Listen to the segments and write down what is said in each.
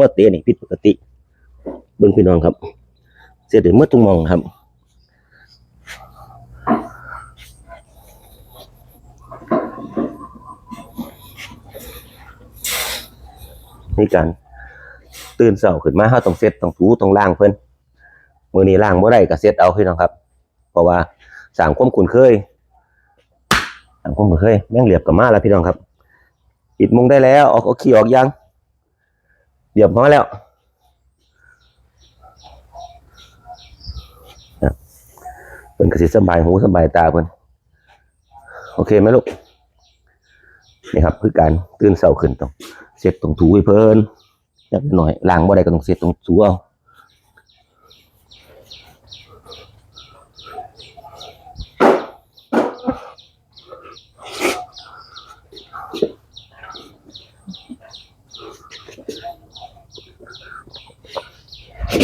ว่าเตะนี่ผิดปกติเบิ่งพี่น้องครับ เสียดายเมื่อทุกหมองครับ นี่การตื่นเช้าขึ้นมาเฮาต้องเซ็ตต้องถูต้องล้างเพิ่นมือนี้ล้างบ่ได้ก็เซ็ตเอาพี่น้องครับ เพราะว่าสางความคุ้นเคยสางความคุ้นเคยแม่งเหลียบกับมาแล้วพี่น้องครับ ปิดมุงได้แล้วออกเอาขี้ออกยัง เหยียบมาแล้วเป็นกระสิสบายหูสบายตาเพิ่นโอเคไหมลูกนี่ครับคือการตื่นเสาขึ้นต้องเสร็จตรงถูให้เพิ่นจักหน่อยล้างบ่ได้ก็ต้องเสร็จตรงถูเอา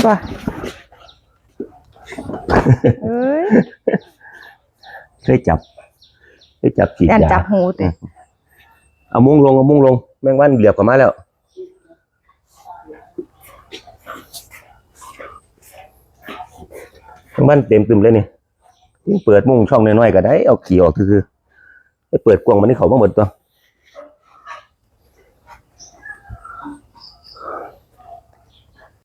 ว่ะเอ้ยเคยจับเคยจับฉีดยันยาจับหูติเอามุ้งลงเอามุ้งลง แมงวันเหลียบกลับมาแล้วแมงวันเต็มตึมเลยนี่ยิ่งเปิดมุ้งช่องน้อยๆก็ได้ เอาขี่ออกคือๆไปเปิดกวางมันนี่เขามาหมดตัว